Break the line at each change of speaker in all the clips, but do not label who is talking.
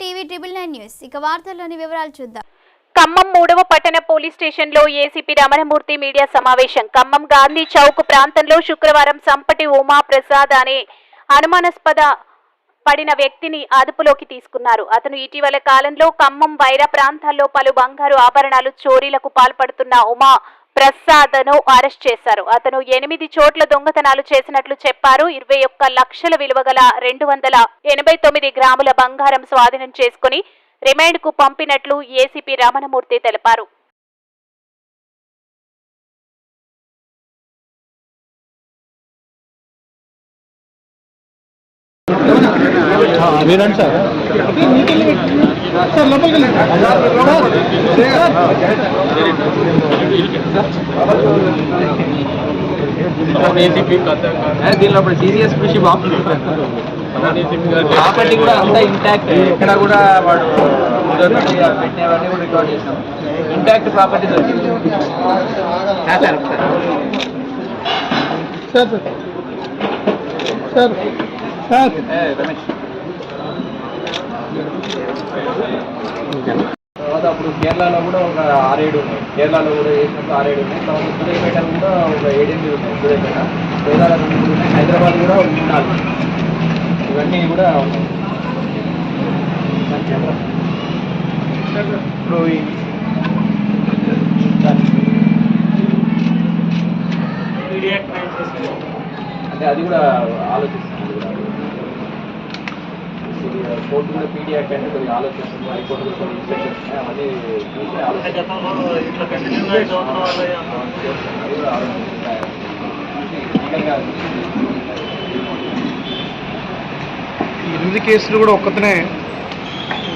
TV triple nine news. ఇక వార్తల్లోని వివరాలు చూద్దాం.
ఖమ్మం మూడవ పట్టణ పోలీస్ స్టేషన్లో ఏసీపీ రమణమూర్తి మీడియా సమావేశం. ఖమ్మం గాంధీ చౌక్ ప్రాంతంలో శుక్రవారం సంపటి ఉమా ప్రసాద్ అనే అనుమానాస్పద పడిన వ్యక్తిని అదుపులోకి తీసుకున్నారు. అతను ఇటీవల కాలంలో ఖమ్మం వైర ప్రాంతాల్లో పలు బంగారు ఆభరణాలు చోరీలకు పాల్పడుతున్న ఉమా ప్రసాద్ను అరెస్ట్ చేశారు. అతను ఎనిమిది చోట్ల దొంగతనాలు చేసినట్లు చెప్పారు. ఇరవై ఒక్క లక్షల విలువ గల రెండు వందల ఎనభై తొమ్మిది గ్రాముల బంగారం స్వాధీనం చేసుకుని రిమైండ్కు పంపినట్లు ఏసీపీ రమణమూర్తి తెలిపారు.
మీరండి సార్
దీనిలో ఇప్పుడు సీరియస్ కృషి బాగుంది ప్రాపర్టీ కూడా అంతా ఇంటాక్ట్ ఎక్కడ కూడా వాడు కుదరనట్టు పెట్టినవన్నీ కూడా రికార్డ్ చేసినాం ఇంటాక్ట్ ప్రాపర్టీ దొరికింది sir sir
sir sir sir
ఏ, రమేష్ తర్వాత అప్పుడు కేరళలో కూడా ఒక ఆరేడు ఉన్నాయి. కేరళలో కూడా చేసినప్పుడు ఆరేడు ఉన్నాయి. తర్వాత సూర్యాపేట కూడా ఒక ఏడెనిమిది ఉన్నాయి. సూర్యాపేట కేరళ రెండు ఉన్నాయి. హైదరాబాద్ కూడా ఒక నాలుగు ఇవన్నీ కూడా ఉన్నాయి. ఇప్పుడు అంటే అది కూడా ఆలోచిస్తుంది కోర్టు కూడా పీడీ యాక్ట్ అంటే కొద్దిగా ఆలోచిస్తుంది హైకోర్టు కూడా కొన్ని అవన్నీ చూసి ఆలోచిస్తుంది ఆలోచిస్తుంది లీగల్గా
ఈ ఎనిమిది కేసులు కూడా ఒక్కతనే?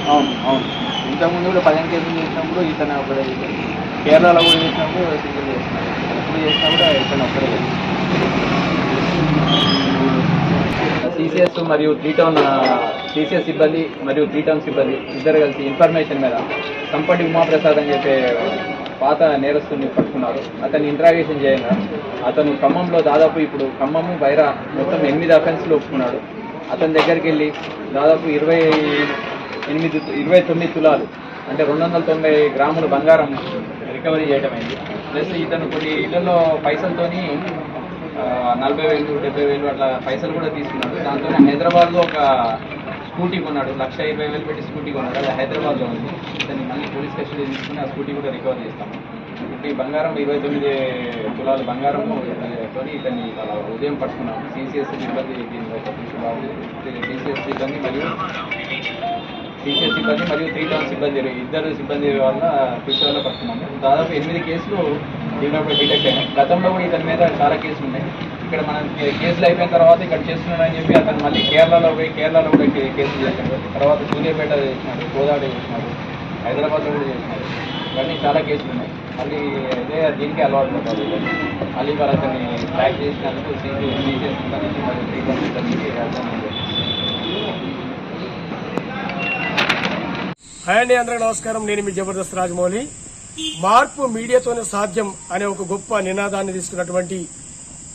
అవును అవును. ఇంతకుముందు కూడా పదిహేను కేసులు చేసినప్పుడు ఇతను ఒకడే చేశాడు. కేరళలో కూడా చేసినప్పుడు సింగిల్ చేసినాడు. ఎప్పుడు చేసినా కూడా ఇతను ఒక్కడే సిసిఎస్ మరియు త్రీ టౌన్ సిసిఎస్ సిబ్బంది మరియు త్రీ టౌన్ సిబ్బంది ఇద్దరు కలిసి ఇన్ఫర్మేషన్ మీద సంపటి ఉమాప్రసాద్ అని చెప్పే పాత నేరస్తుని పట్టుకున్నారు. అతన్ని ఇంట్రాగేషన్ చేయగా. అతను ఖమ్మంలో దాదాపు ఇప్పుడు ఖమ్మము బైరా మొత్తం ఎనిమిది అఫెన్స్లు ఒప్పుకున్నాడు. అతని దగ్గరికి వెళ్ళి దాదాపు ఇరవై ఎనిమిది ఇరవై తొమ్మిది తులాలు అంటే రెండు వందల తొంభై గ్రాముల బంగారం రికవరీ చేయడమైంది ప్లస్ ఇతను కొన్ని ఇళ్ళలో పైసలతోని నలభై వేలు డెబ్బై వేలు అట్లా పైసలు కూడా తీసుకున్నాడు. దాంతో హైదరాబాద్లో ఒక స్కూటీ కొన్నాడు. లక్ష ఇరవై వేలు పెట్టి స్కూటీ కొన్నాడు. అది హైదరాబాద్లో ఉంది. ఇతని మళ్ళీ పోలీస్ కస్టడీ తీసుకుని ఆ స్కూటీ కూడా రికవర్ చేస్తాము ఇప్పుడు ఈ బంగారం ఇరవై తొమ్మిది తులాల బంగారం తోని ఇతన్ని ఉదయం పట్టుకున్నాము సిసిఎస్ సిబ్బంది దీని సిసిఎస్ సిబ్బంది మరియు సిసిఎస్ సిబ్బంది మరియు త్రీ టౌన్ సిబ్బంది ఇద్దరు సిబ్బంది వల్ల కృషి పడుతున్నాము దాదాపు ఎనిమిది కేసులు దీనిలో డిటెక్ట్ అయినాయి. గతంలో కూడా ఇతని మీద చాలా కేసులు ఉన్నాయి. ఇక్కడ మనం కేసులు అయిపోయిన తర్వాత ఇక్కడ చేస్తున్నాడని చెప్పి అతను మళ్ళీ కేరళలో పోయి కేరళలో కూడా కేసులు చేశాడు. తర్వాత సూర్యాపేట చేసినాడు గోదావరి చేసినాడు హైదరాబాద్లో కూడా చేసినాడు. ఇవన్నీ చాలా కేసులు ఉన్నాయి. మళ్ళీ ఇదే దీనికి అలవాటు పడ్డాడు మళ్ళీ వారు అతన్ని ట్రాక్ చేసినందుకు సీసీ
హాయ్ అండి అందరికీ నమస్కారం. నేను మీ జబర్దస్త్ రాజమౌళి. మార్పు మీడియాతోనే సాధ్యం అనే ఒక గొప్ప నినాదాన్ని తీసుకున్నటువంటి